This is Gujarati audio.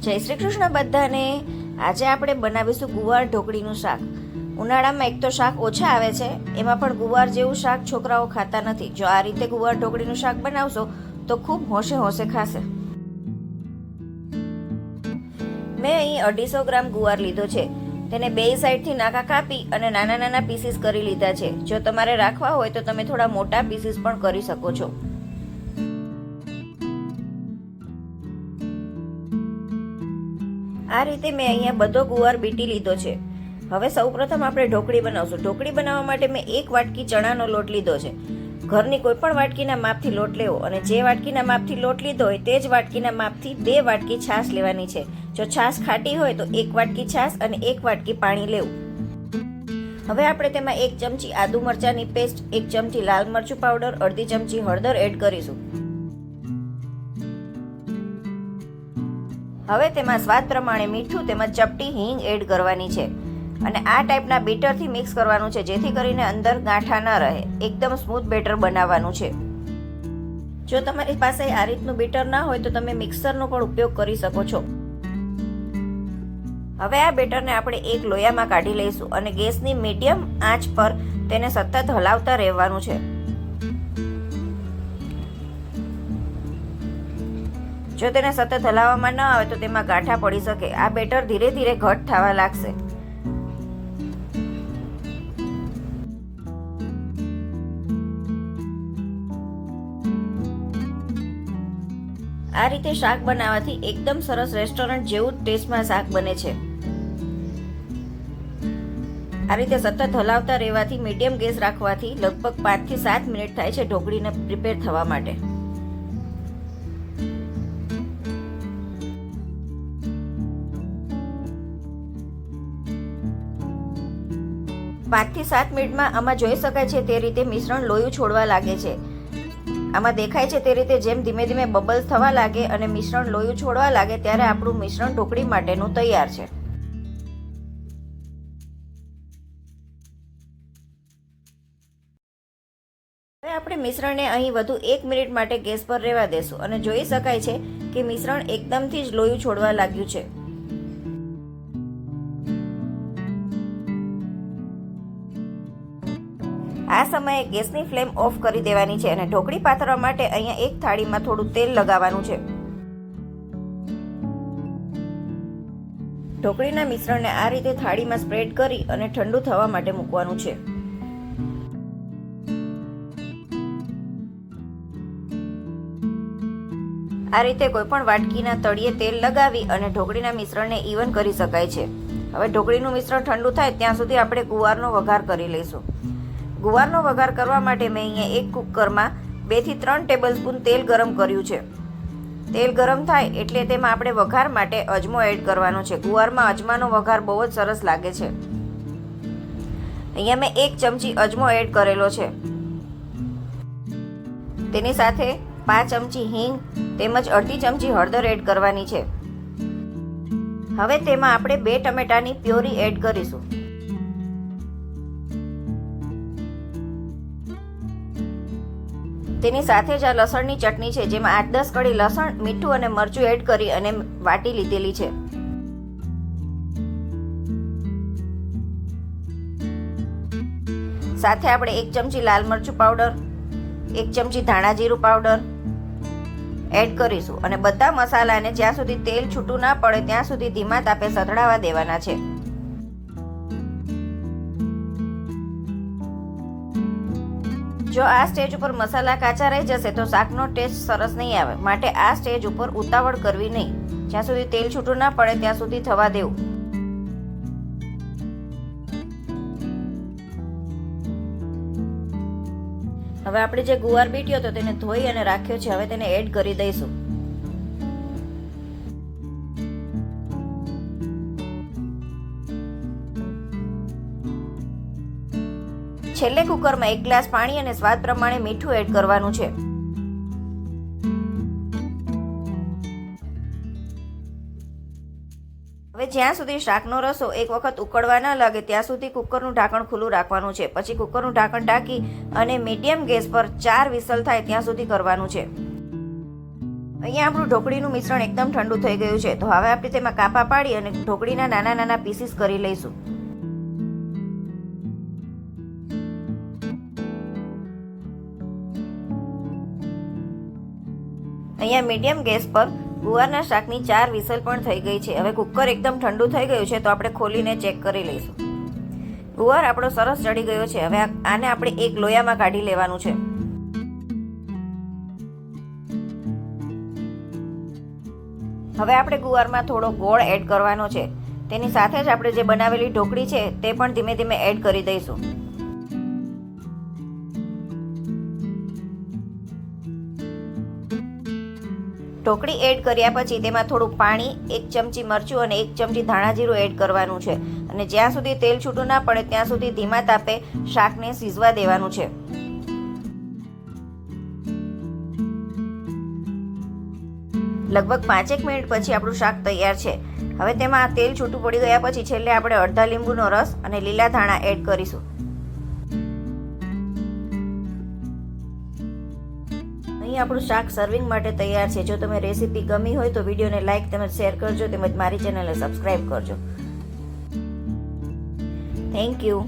જય શ્રી કૃષ્ણ બધાને. આજે આપણે બનાવીશું ગુવાર ઢોકળીનું શાક. ઉનાળામાં એક તો શાક ઓછા આવે છે, એમાં પણ ગુવાર જેવું શાક છોકરાઓ ખાતા નથી. જો આ રીતે ગુવાર ઢોકળીનું શાક બનાવશો, તો ખૂબ હોશે હોશે ખાશે. મેં અહીં અઢીસો ગ્રામ ગુવાર લીધો છે. તેને બે સાઈડથી નાકા કાપી અને નાના નાના પીસીસ કરી લીધા છે. જો તમારે રાખવા હોય તો તમે થોડા મોટા પીસીસ પણ કરી શકો છો. આ રીતે મેં અહીંયા બધો ગુવાર બીટી લીધો છે. હવે સૌપ્રથમ આપણે ઢોકળી બનાવશું. ઢોકળી બનાવવા માટે મેં એક વાટકી ચણાનો લોટ લીધો છે. ઘરની કોઈ પણ વાટકીના માપથી લોટ લેવો અને જે વાટકીના માપથી લોટ લીધો હોય તે જ વાટકીના માપથી બે વાટકી છાશ લેવાની છે. જો છાશ ખાટી હોય તો એક વાટકી છાશ અને એક વાટકી પાણી લેવું. હવે આપણે તેમાં એક ચમચી આદુ મરચાંની પેસ્ટ, એક ચમચી લાલ મરચું પાવડર, અડધી ચમચી હળદર એડ કરીશું. હવે તેમાં સ્વાદ પ્રમાણે મીઠું તેમજ ચપટી હિંગ એડ કરવાની છે. અને આ ટાઈપના બેટરથી મિક્સ કરવાનું છે, જેથી કરીને અંદર ગાંઠા ન રહે. એકદમ સ્મૂથ બેટર બનાવવાનું છે. જો તમારી પાસે આ રીતનું બેટર ના હોય, તો તમે મિક્સરનો પણ ઉપયોગ કરી શકો છો. હવે આ બેટરને આપણે એક લોયામાં કાઢી લઈશું અને ગેસની મીડિયમ આંચ પર તેને સતત હલાવતા રહેવાનું છે. જો તેને સતત હલાવવામાં ન આવે તો તેમાં ગાંઠા પડી શકે. આ બેટર ધીરે ધીરે ઘટ થવા લાગશે. આ રીતે શાક બનાવવાથી એકદમ સરસ રેસ્ટોરન્ટ જેવું ટેસ્ટમાં શાક બને છે. આ રીતે સતત હલાવતા રહેવાથી મીડિયમ ગેસ રાખવાથી લગભગ પાંચથી સાત મિનિટ થાય છે ઢોકળીને પ્રિપેર થવા માટે. પાંચથી સાત મિનિટમાં આમાં જોઈ શકાય છે તે રીતે મિશ્રણ લોયું છોડવા લાગે છે. આમાં દેખાય છે તે રીતે જેમ ધીમે ધીમે બબલ્સ થવા લાગે અને મિશ્રણ લોયું છોડવા લાગે ત્યારે આપણું મિશ્રણ ઢોકળી માટેનું તૈયાર છે. હવે આપણે મિશ્રણને અહીં વધુ એક મિનિટ માટે ગેસ પર રહેવા દેશું અને જોઈ શકાય છે કે મિશ્રણ એકદમથી જ લોયું છોડવા લાગ્યું છે. આ સમયે ગેસની ફ્લેમ ઓફ કરી દેવાની છે અને ઢોકળી પાથરવા માટે અહીંયા એક થાળીમાં થોડું તેલ લગાવવાનું છે. ઢોકળીના મિશ્રણને આ રીતે થાળીમાં સ્પ્રેડ કરી અને ઠંડુ થવા માટે મૂકવાનું છે. આ રીતે કોઈપણ વાટકીના તળિયે તેલ લગાવી અને ઢોકળીના મિશ્રણને ઇવન કરી શકાય છે. હવે ઢોકળીનું મિશ્રણ ઠંડુ થાય ત્યાં સુધી આપણે કુવારનો વઘાર કરી લઈશું. ગુવારનો વઘાર કરવા માટે મેં અહીંયા એક કુકરમાં બેથી ત્રણ ટેબલ સ્પૂન તેલ ગરમ કર્યું છે. તેલ ગરમ થાય એટલે તેમાં આપણે વઘાર માટે અજમો એડ કરવાનો છે. ગુવારમાં અજમાનો વઘાર બહુ જ સરસ લાગે છે. અહીંયા મેં એક ચમચી અજમો એડ કરેલો છે. તેની સાથે પાંચ ચમચી હિંગ તેમજ અડધી ચમચી હળદર એડ કરવાની છે. હવે તેમાં આપણે બે ટમેટાની પ્યોરી એડ કરીશું. તેની સાથે જ આ લસણની ચટણી છે, જેમાં આઠ દસ કડી લસણ, મીઠું અને મરચું એડ કરી અને વાટી લીધેલી છે. સાથે આપણે એક ચમચી લાલ મરચું પાવડર, એક ચમચી ધાણા જીરું પાવડર એડ કરીશું. અને બધા મસાલાને જ્યાં સુધી તેલ છૂટું ના પડે, ત્યાં સુધી ધીમા તાપે સતડાવા દેવાના છે. જો આ સ્ટેજ ઉપર મસાલા કાચા રહી જશે તો શાકનો ટેસ્ટ સરસ નહીં આવે. માટે આ સ્ટેજ ઉપર ઉતાવળ કરવી નહીં. જ્યાં સુધી તેલ છૂટું ના પડે, ત્યાં સુધી થવા દેવું. હવે આપણે જે ગુવાર બીટ્યો હતો તેને ધોઈ અને રાખ્યો છે. હવે તેને એડ કરી દઈશું. છેલ્લે કુકરમાં એક ગ્લાસ પાણી અને સ્વાદ પ્રમાણે મીઠું એડ કરવાનું છે. હવે જ્યાં સુધી શાકનો રસો એક વખત ઉકળવા ન લાગે, ત્યાં સુધી કુકરનું ઢાંકણ ખુલ્લું રાખવાનું છે. પછી કુકરનું ઢાંકણ ઢાંકી અને મીડિયમ ગેસ પર ચાર વિસલ થાય ત્યાં સુધી કરવાનું છે. અહીંયા આપણું ઢોકળીનું મિશ્રણ એકદમ ઠંડુ થઈ ગયું છે. તો હવે આપણે તેમાં કાપા પાડી અને ઢોકળીના નાના નાના પીસીસ કરી લઈશું. અહીંયા મીડિયમ ગેસ પર ગુવારના શાકની ચાર વિસલ પણ થઈ ગઈ છે. હવે કુકર એકદમ ઠંડુ થઈ ગયું છે, તો આપણે ખોલીને ચેક કરી લઈશું. ગુવાર આપણો સરસ ચડી ગયો છે. હવે આને આપણે એક લોયામાં કાઢી લેવાનું છે. હવે આપણે ગુવારમાં થોડો ગોળ એડ કરવાનો છે. તેની સાથે જ આપણે જે બનાવેલી ઢોકળી છે, તે પણ ધીમે ધીમે એડ કરી દઈશું. ઢોકળી એડ કર્યા પછી તેમાં થોડું પાણી, એક ચમચી મરચું અને એક ચમચી ધાણા જીરું એડ કરવાનું છે. અને જ્યાં સુધી તેલ છૂટું ના પડે, ત્યાં સુધી ધીમા તાપે શાકને સીઝવા દેવાનું છે. લગભગ પાંચેક મિનિટ પછી આપણું શાક તૈયાર છે. હવે તેમાં તેલ છૂટું પડી ગયા પછી છેલ્લે આપણે અડધા લીંબુનો રસ અને લીલા ધાણા એડ કરીશું. આપણું શાક સર્વિંગ માટે તૈયાર છે. જો તમે રેસીપી ગમી હોય તો વિડીયોને લાઇક તેમજ શેર કરજો તેમજ મારી ચેનલને સબસ્ક્રાઈબ કરજો. Thank you